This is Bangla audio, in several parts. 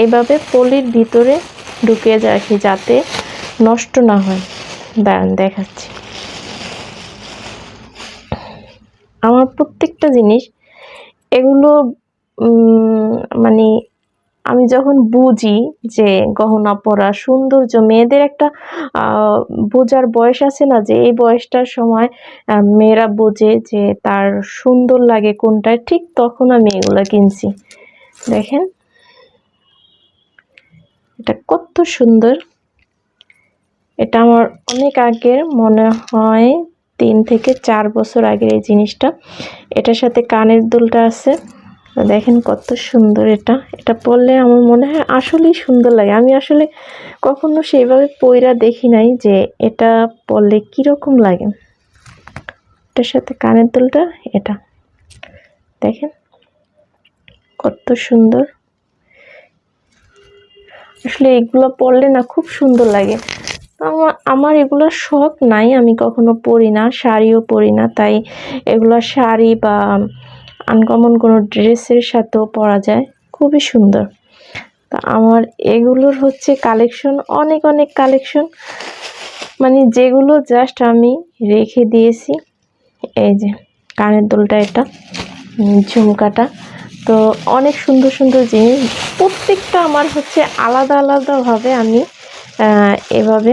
এইভাবে পলির ভিতরে ঢুকিয়ে রাখি যাতে নষ্ট না হয়। দাঁড়ান, দেখাচ্ছি। আমার প্রত্যেকটা জিনিস এগুলো মানে আমি যখন বুঝি যে গহনা পরা সৌন্দর্য, মেয়েদের একটা বোঝার বয়স আছে না যে এই বয়সটার সময় মেয়েরা বোঝে যে তার সুন্দর লাগে কোনটা ঠিক তখন আমি এগুলো কিনছি। দেখেন এটা কত সুন্দর। এটা আমার অনেক আগের, মনে হয় তিন থেকে চার বছর আগের এই জিনিসটা। এটার সাথে কানের দুলটা আছে। দেখেন কত সুন্দর এটা। এটা পরলে আমার মনে হয় আসলেই সুন্দর লাগে। আমি আসলে কখনো সেইভাবে পইরা দেখি নাই যে এটা পরলে কীরকম লাগে। এটার সাথে কানের দুলটা, এটা। দেখেন কত সুন্দর। আসলে এগুলো পরলে না খুব সুন্দর লাগে। আমার আমার এগুলোর শখ নাই, আমি কখনো পরি না, শাড়িও পরি না, তাই এগুলো শাড়ি বা আনকমন কোনো ড্রেসের সাথেও পরা যায়, খুবই সুন্দর। তা আমার এগুলোর হচ্ছে কালেকশন অনেক অনেক কালেকশন মানে যেগুলো জাস্ট আমি রেখে দিয়েছি, এই যে কানের দুলটা এটা ঝুমকাটা। তো অনেক সুন্দর সুন্দর জিনিস। প্রত্যেকটা আমার হচ্ছে আলাদা আলাদাভাবে আমি এভাবে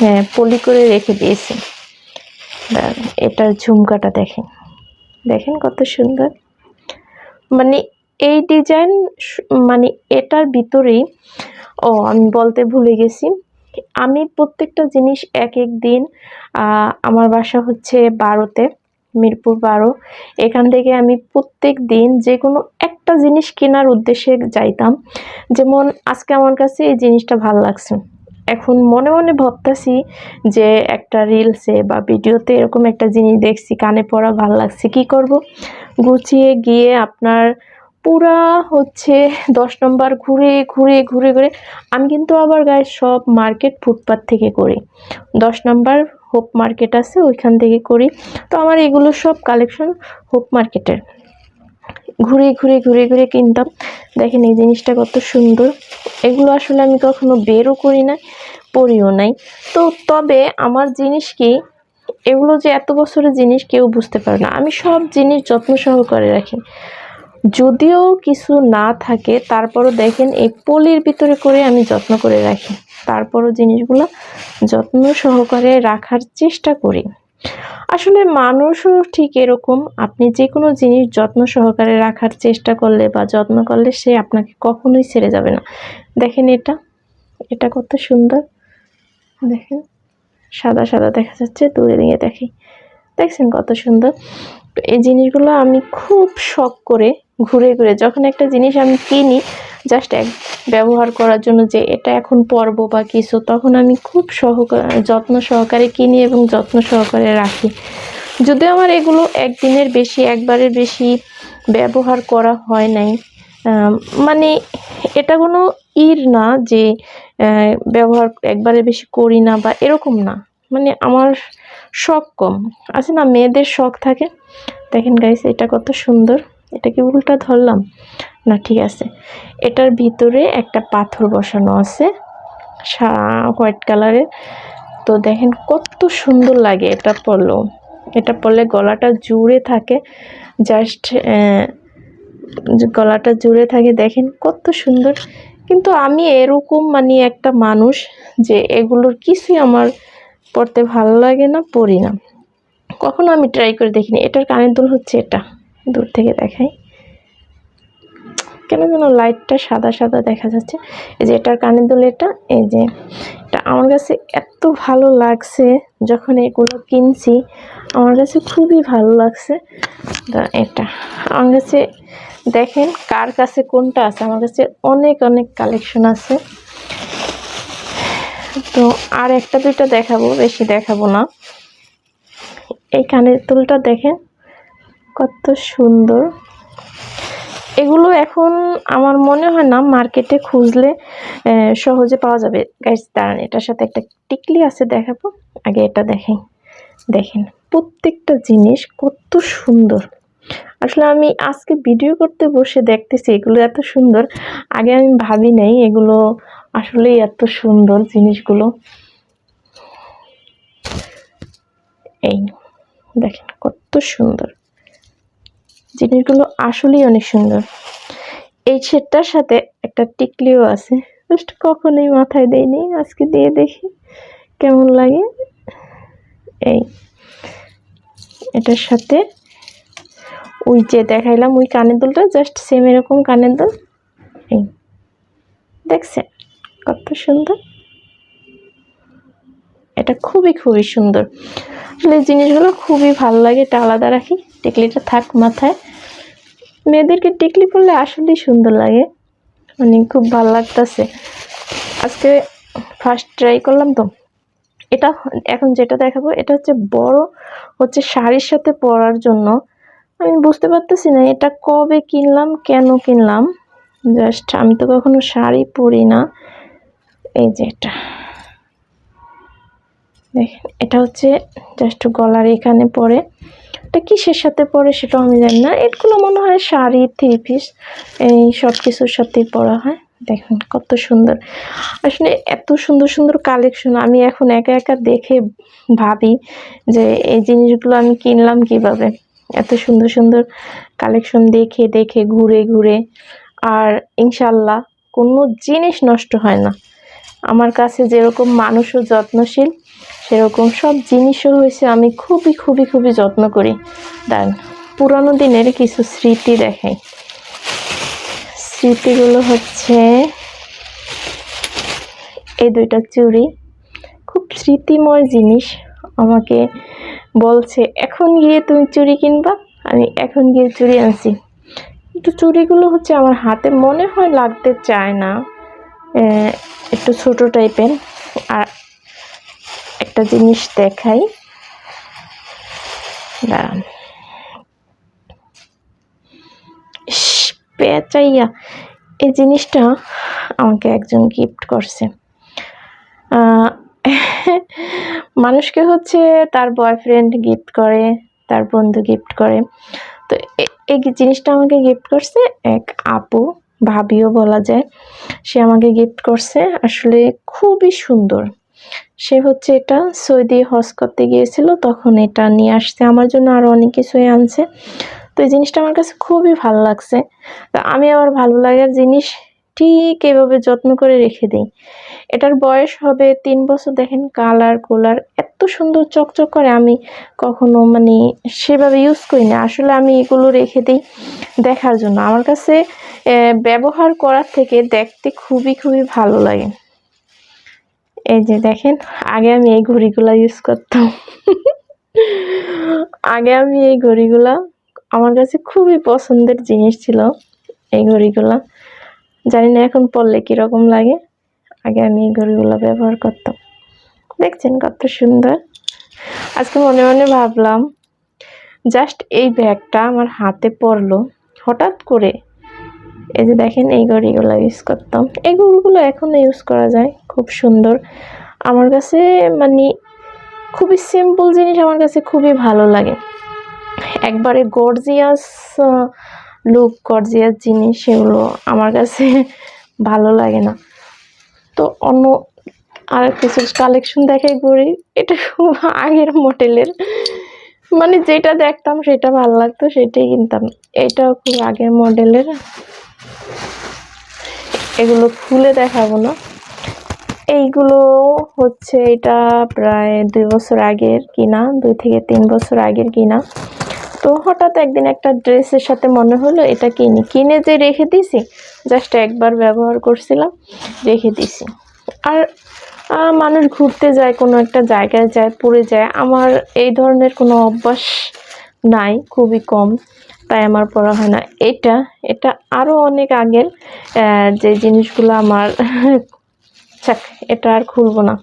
হ্যাঁ পলি করে রেখে দিয়েছি। এটার ঝুমকাটা দেখেন। দেখেন কত সুন্দর। মানে এই ডিজাইন মানে এটার ভিতরেই, ও, আমি বলতে ভুলে গেছি। আমি প্রত্যেকটা জিনিস এক এক দিন আমার বাসা হচ্ছে বারোতে। মিরপুর বারো। এখান থেকে আমি প্রত্যেক দিন যে কোনো একটা জিনিস কেনার উদ্দেশ্যে যাইতাম। যেমন আজকে আমার কাছে এই জিনিসটা ভালো লাগছে। এখন মনে মনে ভাবতেছি যে একটা রিলসে বা ভিডিওতে এরকম একটা জিনিস দেখছি, কানে পড়া ভালো লাগছে, কি করব? গুছিয়ে গিয়ে আপনার পুরা হচ্ছে দশ নম্বর ঘুরে ঘুরে ঘুরে ঘুরে, আমি কিন্তু আবার গায়ে সব মার্কেট ফুটপাথ থেকে করি। দশ নম্বর হোপ মার্কেট আছে, ওইখান থেকে করি। তো আমার এগুলো সব কালেকশন হোপ মার্কেটের। ঘুরে ঘুরে ঘুরে ঘুরে কিনতাম। দেখেন এই জিনিসটা কত সুন্দর। এগুলো আসলে আমি কখনো বেরও করি না পরিও নাই। তো তবে আমার জিনিস কি, এগুলো যে এত বছরের জিনিস কেউ বুঝতে পারে না। আমি সব জিনিস যত্ন সহকারে রাখি। যদিও কিছু না থাকে, তারপরও দেখেন এই পলির ভিতরে করে আমি যত্ন করে রাখি। তারপরও জিনিসগুলো যত্ন সহকারে রাখার চেষ্টা করি। আসলে মানুষও ঠিক এরকম, আপনি যে কোনো জিনিস যত্ন সহকারে রাখার চেষ্টা করলে বা যত্ন করলে সে আপনাকে কখনোই ছেড়ে যাবে না। দেখেন এটা এটা কত সুন্দর। দেখেন, সাদা সাদা দেখা যাচ্ছে, দূরে দিয়ে দেখি। দেখছেন কত সুন্দর? এই জিনিসগুলো আমি খুব শখ করে ঘুরে ঘুরে যখন একটা জিনিস আমি কিনি জাস্ট এক ব্যবহার করার জন্য যে এটা এখন পর্ব বা কিছু, তখন আমি খুব সহকারে যত্ন সহকারে কিনি এবং যত্ন সহকারে রাখি। যদিও আমার এগুলো একদিনের বেশি, একবারের বেশি ব্যবহার করা হয় নাই। মানে এটা কোনো ইর না যে ব্যবহার একবারে বেশি করি না বা এরকম না। মানে আমার শখ কম। আছে না, মেয়েদের শখ থাকে? দেখেন গাইস এটা কত সুন্দর। এটা কি উল্টা ধরলাম। না, ঠিক আছে। এটার ভিতরে একটা পাথর বসানো আছে হোয়াইট কালারের তো দেখেন কত সুন্দর লাগে এটা পরলেও। এটা পরলে গলাটা জুড়ে থাকে। জাস্ট গলাটা জুড়ে থাকে, দেখেন কত সুন্দর। কিন্তু আমি এরকম মানে একটা মানুষ যে এগুলোর কিছুই আমার পড়তে ভালো লাগে না পড়ি না। কখনো আমি ট্রাই করে দেখিনি। এটার কানের দুল হচ্ছে এটা। দূর থেকে দেখাই। কেন যেন লাইটটা সাদা সাদা দেখা যাচ্ছে। এই যে এটার কানের দুল এটা, এই যে এটা। আমার কাছে এত ভালো লাগছে যখন এগুলো কিনছি। আমার কাছে খুবই ভালো লাগছে। এটা। আমার কাছে দেখেন কার কাছে কোনটা আছে। আমার কাছে অনেক অনেক কালেকশন আছে। তো আর একটা দুইটা দেখাবো, বেশি দেখাবো না। এই কানের দুলটা দেখেন, কত সুন্দর। এগুলো এখন আমার মনে হয় না মার্কেটে খুঁজলে সহজে পাওয়া যাবে। গাইস দাঁড়ান, এটার সাথে একটা টিকলি আছে দেখাবো। আগে এটা দেখেন দেখেন প্রত্যেকটা জিনিস কত সুন্দর। আসলে আমি আজকে ভিডিও করতে বসে দেখতেছি, এগুলো এত সুন্দর। আগে আমি ভাবি নাই এগুলো আসলে এত সুন্দর জিনিসগুলো। এই। দেখেন কত সুন্দর। জিনিসগুলো আসলেই অনেক সুন্দর। এই সেটটার সাথে একটা টিকলিও আছে। জাস্ট কখনোই মাথায় দেয়নি আজকে দিয়ে দেখি কেমন লাগে। এই এটার সাথে ওই যে দেখাইলাম ওই কানের দুলটা, জাস্ট সেম এরকম কানের দুল। এই দেখছেন কত সুন্দর। এটা খুবই খুবই সুন্দর। আসলে জিনিসগুলো খুবই ভালো লাগে, এটা আলাদা রাখি, টিকলিটা থাক মাথায়। মেয়েদেরকে টিকলি পরলে আসলেই সুন্দর লাগে মানে খুব ভালো লাগতেছে। আজকে ফার্স্ট ট্রাই করলাম তো, এটা এখন যেটা দেখাবো, এটা হচ্ছে বড় হচ্ছে শাড়ির সাথে পরার জন্য। আমি বুঝতে পারতেছি না, এটা কবে কিনলাম, কেন কিনলাম? জাস্ট আমি তো কখনো শাড়ি পরি না। এই যে এটা। দেখেন এটা হচ্ছে জাস্ট গলার এখানে পরে। এটা কিসের সাথে পরে সেটাও আমি জানি না। এগুলো মনে হয় শাড়ি থ্রি পিস এই সব কিছুর সাথেই পরা হয়। দেখুন, কত সুন্দর। আসলে এত সুন্দর সুন্দর কালেকশন আমি এখন একা একা দেখে ভাবি যে এই জিনিসগুলো আমি কিনলাম কীভাবে। এত সুন্দর সুন্দর কালেকশন দেখে দেখে, ঘুরে ঘুরে। আর ইনশাল্লাহ কোনো জিনিস নষ্ট হয় না। আমার কাছে যেরকম মানুষও যত্নশীল সেরকম সব জিনিসও হয়েছে আমি খুবই খুবই খুবই যত্ন করি। দাঁড়ান, পুরানো দিনের কিছু স্মৃতি দেখাই। স্মৃতিগুলো হচ্ছে, এই দুইটা চুড়ি, খুব স্মৃতিময় জিনিস আমাকে বলছে, এখন গিয়ে তুমি চুড়ি কিনবা, আমি এখন গিয়ে চুড়ি আনছি। কিন্তু চুড়িগুলো হচ্ছে আমার হাতে মনে হয় লাগতে চায় না একটু ছোট টাইপের আর একটা জিনিস দেখাই। দাঁড়ান। পেঁচাইয়া। এই জিনিসটা আমাকে একজন গিফট করছে। মানুষকে হচ্ছে তার বয়ফ্রেন্ড গিফট করে, তার বন্ধু গিফট করে। তো এই জিনিসটা আমাকে গিফট করছে এক আপু, ভাবিও বলা যায়। সে আমাকে গিফট করছে। আসলে খুবই সুন্দর। সে হচ্ছে এটা, সৌদি হজ করতে গিয়েছিল, তখন এটা নিয়ে আসছে। আমার জন্য আরও অনেক কিছুই আনছে। তো এই জিনিসটা আমার কাছে খুবই ভালো লাগছে। আমি আবার ভালো লাগার জিনিস ঠিক এভাবে যত্ন করে রেখে দিই। এটার বয়স হবে তিন বছর। দেখেন কালার কোলার এত সুন্দর চকচক করে আমি কখনো মানে সেভাবে ইউজ করি না। আসলে আমি এগুলো রেখে দিই দেখার জন্য। আমার কাছে ব্যবহার করার থেকে দেখতে খুবই খুবই ভালো লাগে। এই যে দেখেন, আগে আমি এই ঘড়িগুলা ইউজ করতাম। আগে আমি এই ঘড়িগুলা, আমার কাছে খুবই পছন্দের জিনিস ছিল এই ঘড়িগুলা। জানি না এখন পরলে কীরকম লাগে, আগে আমি এই ঘড়িগুলো ব্যবহার করতাম। দেখছেন কত সুন্দর। আজকে মনে মনে ভাবলাম জাস্ট এই ব্যাগটা আমার হাতে পড়ল হঠাৎ করে এই যে দেখেন এই ঘড়িগুলো ইউজ করতাম। এই ঘড়িগুলো এখনও ইউজ করা যায়। খুব সুন্দর। আমার কাছে মানে খুবই সিম্পল জিনিস আমার কাছে খুবই ভালো লাগে। একবারে গর্জিয়াস লুক গর্জিয়াস জিনিস সেগুলো আমার কাছে ভালো লাগে না। তো অন্য আর কিছু কালেকশন দেখাই ঘুরি এটা খুব আগের মডেলের মানে যেটা দেখতাম সেটা ভালো লাগতো, সেটাই কিনতাম। এটাও খুব আগের মডেলের এগুলো খুলে দেখাবো না। এইগুলো হচ্ছে এটা প্রায় দুই বছর আগের কিনা, দুই থেকে তিন বছর আগের কিনা। তো হঠাৎ একদিন একটা ড্রেসের সাথে মনে হলো, এটা কিনি। কিনে যে রেখে দিছি, জাস্ট একবার ব্যবহার করছিলাম, রেখে দিছি। আর মানুষ ঘুরতে যায়, কোনো একটা জায়গায় যায় পড়ে যায়, আমার এই ধরনের কোনো অভ্যাস নাই, খুবই কম, তাই আমার পড়া হয় না। এটা এটা আরও অনেক আগের যে জিনিসগুলো আমার থাক এটা আর খুলবো না।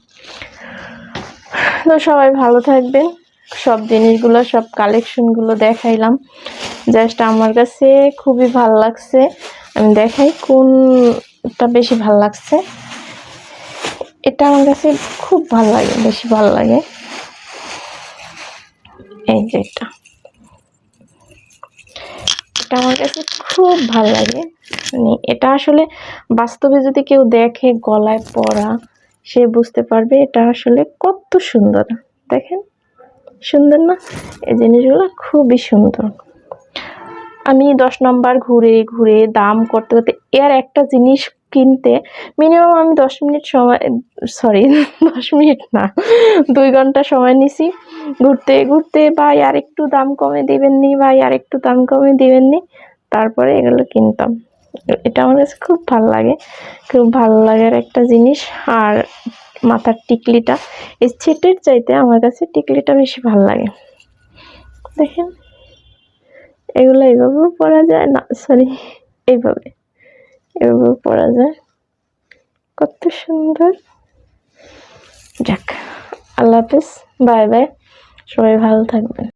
তো সবাই ভালো থাকবেন। সব জিনিসগুলো, সব কালেকশনগুলো দেখাইলাম। জাস্ট আমার কাছে খুবই ভালো লাগছে। আমি দেখাই কোনটা বেশি ভালো লাগছে। এটা আমার কাছে খুব ভালো লাগে, বেশি ভালো লাগে। এই যে এটা। এটা আমার কাছে খুব ভালো লাগে। মানে এটা আসলে বাস্তবে যদি কেউ দেখে গলায় পরা, সে বুঝতে পারবে এটা আসলে কত সুন্দর। দেখেন? সুন্দর না? এই জিনিসগুলো খুবই সুন্দর। আমি দশ নম্বর ঘুরে ঘুরে দাম করতে করতে এর একটা জিনিস কিনতে মিনিমাম আমি দশ মিনিট সময় সরি দশ মিনিট না, দুই ঘণ্টা সময় নিছি। ঘুরতে ঘুরতে ভাই আর একটু দাম কমে দিবেন নি ভাই আর একটু দাম কমে দিবেন নি তারপরে এগুলো কিনতাম। এটা আমার কাছে খুব ভালো লাগে, খুব ভালো লাগার একটা জিনিস। আর মাথার টিকলিটা, এই ছেটের চাইতে আমার কাছে টিকলিটা বেশি ভালো লাগে। দেখেন, এগুলো এইভাবেও পরা যায় না সরি এইভাবে। এভাবেও পড়া যায়। কত সুন্দর। যাক আল্লাহ হাফিজ। Bye bye. সবাই ভালো থাকবেন।